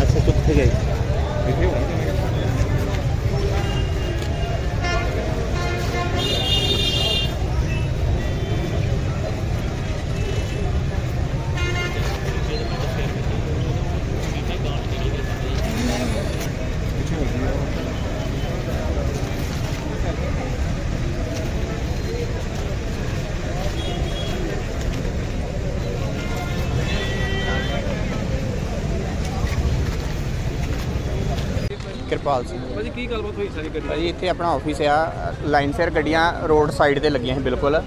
আচ্ছা কোথেকে ਕਿਰਪਾਲ ਸਿੰਘ। ਭਾਜੀ ਕੀ ਗੱਲਬਾਤ ਹੋਈ ਸਾਰੀ ਗੱਡੀ? ਭਾਜੀ ਇੱਥੇ ਆਪਣਾ ਆਫਿਸ ਆ। ਲਾਈਨ ਸਿਰ ਗੱਡੀਆਂ ਰੋਡ ਸਾਈਡ ਤੇ ਲੱਗੀਆਂ ਸੀ ਬਿਲਕੁਲ।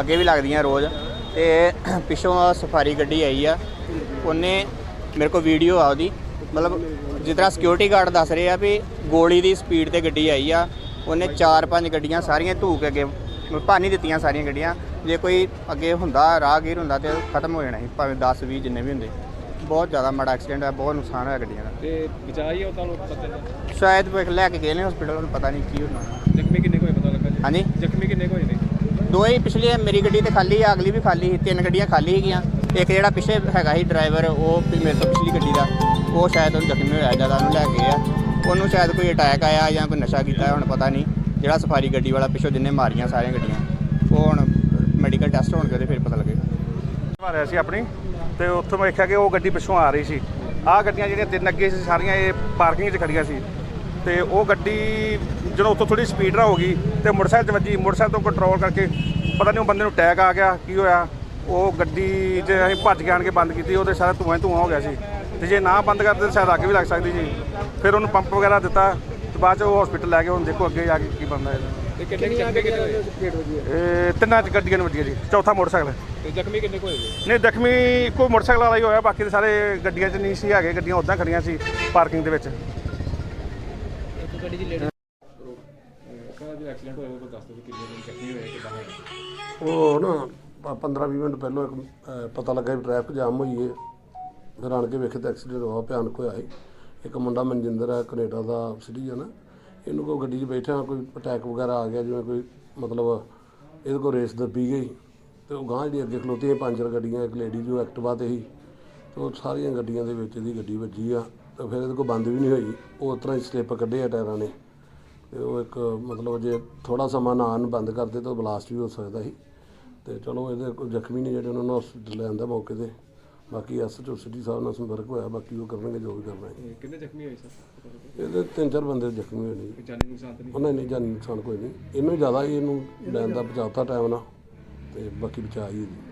ਅੱਗੇ ਵੀ ਲੱਗਦੀਆਂ ਰੋਜ਼। ਤੇ ਪਿੱਛੋਂ ਸਫਾਰੀ ਗੱਡੀ ਆਈ ਆ। ਉਹਨੇ ਮੇਰੇ ਕੋਲ ਵੀਡੀਓ ਆ ਉਹਦੀ। ਮਤਲਬ ਜਿਸ ਤਰ੍ਹਾਂ ਸਿਕਿਉਰਿਟੀ ਗਾਰਡ ਦੱਸ ਰਹੇ ਆ ਵੀ ਗੋਲੀ ਦੀ ਸਪੀਡ ਤੇ ਗੱਡੀ ਆਈ ਆ। ਉਹਨੇ ਚਾਰ ਪੰਜ ਗੱਡੀਆਂ ਸਾਰੀਆਂ ਧੂ ਕੇ ਅੱਗੇ ਭਾਨੀ ਦਿੱਤੀਆਂ ਸਾਰੀਆਂ ਗੱਡੀਆਂ। ਜੇ ਕੋਈ ਅੱਗੇ ਹੁੰਦਾ ਰਾਹਗੀਰ ਹੁੰਦਾ ਤੇ ਖਤਮ ਹੋ ਜਾਣਾ ਸੀ ਭਾਵੇਂ 10 20 ਜਿੰਨੇ ਵੀ ਹੁੰਦੇ। ਬਹੁਤ ਜ਼ਿਆਦਾ ਮਾੜਾ ਐਕਸੀਡੈਂਟ ਹੋਇਆ ਬਹੁਤ ਨੁਕਸਾਨ ਹੋਇਆ ਗੱਡੀਆਂ ਦਾ। ਤੇ ਬਚਾਈ ਆ ਤੁਹਾਨੂੰ ਪਤਾ ਨਹੀਂ। ਸ਼ਾਇਦ ਉਹ ਇੱਕ ਲੈ ਕੇ ਗਏ ਨੇ ਹਸਪੀਟਲ ਨੂੰ ਪਤਾ ਨਹੀਂ ਕੀ ਹੋਣਾ ਜ਼ਖਮੀ ਕਿੰਨੇ ਕੋਈ ਪਤਾ ਲੱਗਾ ਜੀ? ਹਾਂਜੀ? ਜ਼ਖਮੀ ਕਿੰਨੇ ਕੋਈ ਨੇ? ਦੋ ਹੀ ਪਿਛਲੀ ਮੇਰੀ ਗੱਡੀ ਤੇ ਖਾਲੀ ਆ ਅਗਲੀ ਵੀ ਖਾਲੀ ਸੀ ਤਿੰਨ ਗੱਡੀਆਂ ਖਾਲੀ ਹੈਗੀਆਂ ਇੱਕ ਜਿਹੜਾ ਪਿੱਛੇ ਹੈਗਾ ਸੀ ਡਰਾਈਵਰ ਉਹ ਵੀ ਮੇਰੇ ਤੋਂ ਪਿਛਲੀ ਗੱਡੀ ਦਾ ਉਹ ਸ਼ਾਇਦ ਉਹਨੂੰ ਜ਼ਖਮੀ ਹੋਇਆ ਜ਼ਿਆਦਾ ਉਹਨੂੰ ਲੈ ਗਏ ਆ ਉਹਨੂੰ ਸ਼ਾਇਦ ਕੋਈ ਅਟੈਕ ਆਇਆ ਜਾਂ ਕੋਈ ਨਸ਼ਾ ਕੀਤਾ ਹੁਣ ਪਤਾ ਨਹੀਂ। ਜਿਹੜਾ ਸਫਾਰੀ ਗੱਡੀ ਵਾਲਾ ਪਿੱਛੋਂ ਜਿੰਨੇ ਮਾਰੀਆਂ ਸਾਰੀਆਂ ਗੱਡੀਆਂ ਉਹ ਹੁਣ ਮੈਡੀਕਲ ਟੈਸਟ ਹੋਣਗੇ ਤੇ ਫਿਰ ਪਤਾ ਲੱਗੇਗਾ। ਮਾਰਿਆ ਸੀ ਆਪਣੀ? ਤੇ ਉੱਥੋਂ ਮੈਂ ਵੇਖਿਆ ਕਿ ਉਹ ਗੱਡੀ ਪਿੱਛੋਂ ਆ ਰਹੀ ਸੀ। ਆਹ ਗੱਡੀਆਂ ਜਿਹੜੀਆਂ ਤਿੰਨ ਅੱਗੇ ਸੀ, ਸਾਰੀਆਂ ਇਹ ਪਾਰਕਿੰਗ 'ਚ ਖੜੀਆਂ ਸੀ। ਤੇ ਉਹ ਗੱਡੀ ਜਦੋਂ ਉੱਥੋਂ ਥੋੜੀ ਸਪੀਡ ਨਾਲ ਹੋ ਗਈ ਤੇ ਮੋਟਰਸਾਈਕਲ 'ਚ ਵੱਜੀ, ਮੋਟਰਸਾਈਕਲ ਤੋਂ ਕੰਟਰੋਲ ਕਰਕੇ ਪਤਾ ਨਹੀਂ ਉਹ ਬੰਦੇ ਨੂੰ ਅਟੈਕ ਆ ਗਿਆ, ਕੀ ਹੋਇਆ? ਉਹ ਗੱਡੀ ਜੇ ਅਸੀਂ ਭੱਜ ਕੇ ਆਣ ਕੇ ਬੰਦ ਕੀਤੀ, ਉਹਦੇ ਸਾਰਾ ਧੂਆਂ ਹੀ ਧੂਆਂ ਹੋ ਗਿਆ ਸੀ। ਤੇ ਜੇ ਨਾ ਬੰਦ ਕਰਦੇ ਤਾਂ ਸ਼ਾਇਦ ਅੱਗ ਵੀ ਲੱਗ ਸਕਦੀ ਸੀ। ਫਿਰ ਉਹਨੂੰ ਪੰਪ ਵਗੈਰਾ ਦਿੱਤਾ। ਬਾਅਦ 'ਚ ਉਹ ਹਸਪੀਟਲ ਲੈ ਕੇ ਹੁਣ ਦੇਖੋ ਅੱਗੇ ਜਾ ਕੇ ਕੀ ਬਣਦਾ ਇਹਦਾ। ਤੇ ਕਿੰਨੇ ਜ਼ਖਮੀ ਕਿੰਨੇ ਹੋਏ ਇਹ ਤਿੰਨਾਂ 'ਚ ਗੱਡੀਆਂ ਨੂੰ ਵੱਜੀਆਂ ਜੀ ਚੌਥਾ ਮੋਟਰਸਾਈਕਲ। ਹੈ ਤੇ ਜ਼ਖਮੀ ਕਿੰਨੇ ਕੋਈ ਹੋਏ ਨਹੀਂ ਜ਼ਖਮੀ ਕੋਈ ਮੋਟਰਸਾਈਕਲ ਵਾਲਾ ਹੀ ਹੋਇਆ ਬਾਕੀ ਦੇ ਸਾਰੇ ਗੱਡੀਆਂ 'ਚ ਨਹੀਂ ਸੀ ਹੈਗੇ ਗੱਡੀਆਂ ਉਦਾਂ ਖੜੀਆਂ ਸੀ ਪਾਰਕਿੰਗ ਦੇ ਵਿੱਚ। ਉਹ ਕਿ ਨਾ 15-20 ਮਿੰਟ ਪਹਿਲਾਂ ਇੱਕ ਅਹ, ਪਤਾ ਲੱਗਾ ਵੀ ਟ੍ਰੈਫਿਕ ਜਾਮ ਹੋਈ ਹੈ ਫਿਰ ਆਣ ਕੇ ਵੇਖੇ ਤਾਂ ਐਕਸੀਡੈਂਟ ਹੋਇਆ ਭਿਆਨਕ ਹੋਇਆ ਸੀ। ਇੱਕ ਮੁੰਡਾ ਮਨਜਿੰਦਰ ਹੈ, ਕੈਨੇਡਾ ਦਾ ਸਿਟੀਜ਼ਨ ਹੈ। ਇਹਨੂੰ ਕੋਈ ਗੱਡੀ 'ਚ ਬੈਠਿਆ ਕੋਈ ਅਟੈਕ ਵਗੈਰਾ ਆ ਗਿਆ, ਜਿਵੇਂ ਕੋਈ ਮਤਲਬ ਇਹਦੇ ਕੋਲ ਰੇਸ ਦੱਬੀ ਗਈ। ਤੇ ਉਹ ਗਾਂਹ ਜਿਹੜੀ ਅੱਗੇ ਖਲੋਤੀਆਂ ਪੰਜ ਚਾਰ ਗੱਡੀਆਂ, ਇੱਕ ਲੇਡੀ ਜੋ ਐਕਟਿਵਾ ਤੇ ਸੀ। ਤੇ ਉਹ ਸਾਰੀਆਂ ਗੱਡੀਆਂ ਦੇ ਵਿੱਚ ਇਹਦੀ ਗੱਡੀ ਵੱਜੀ ਆ। ਤੇ ਫਿਰ ਇਹਦੇ ਕੋਲ ਬੰਦ ਵੀ ਨਹੀਂ ਹੋਈ। ਉਹ ਉਸ ਤਰ੍ਹਾਂ ਹੀ ਸਲਿੱਪ ਕੱਢੇ ਆ ਟਾਇਰਾਂ ਨੇ। ਤੇ ਉਹ ਇੱਕ ਮਤਲਬ ਜੇ ਥੋੜਾ ਸਮਾਂ ਨਾ ਨੂੰ ਬੰਦ ਕਰਦੇ ਤਾਂ ਬਲਾਸਟ ਵੀ ਹੋ ਸਕਦਾ ਸੀ। ਤੇ ਚਲੋ ਇਹਦੇ ਕੋਈ ਜ਼ਖਮੀ ਨਹੀਂ ਜਿਹੜੇ, ਉਹਨਾਂ ਨੂੰ ਹਸਪੀਟਲ ਲੈ ਆਂਦਾ ਮੌਕੇ ਤੇ। ਬਾਕੀ ਐਸਐਚਓ ਸਿਟੀ ਸਾਹਿਬ ਨਾਲ ਸੰਪਰਕ ਹੋਇਆ ਬਾਕੀ ਉਹ ਕਰਨਗੇ ਜੋ ਵੀ ਕਰਨਾ ਹੈ। ਇਹ ਕਿੰਨੇ ਜ਼ਖਮੀ ਹੋਏ ਸਰ? ਇਹਦੇ ਤਿੰਨ ਚਾਰ ਬੰਦੇ ਜ਼ਖਮੀ ਹੋਏ ਨੇ ਜੀ। ਜਾਨੀ ਨੁਕਸਾਨ ਤਾਂ ਨਹੀਂ? ਉਹਨਾਂ ਨੇ ਜਾਨੀ ਨੁਕਸਾਨ ਕੋਈ ਨਹੀਂ। ਇਹਨੂੰ ਜ਼ਿਆਦਾ ਇਹਨੂੰ ਲੈਣ ਦਾ ਬਚਾਤਾ ਟਾਈਮ ਨਾਲ ਤੇ ਬਾਕੀ ਬਚਾ ਹੀ ਹੈ ਜੀ।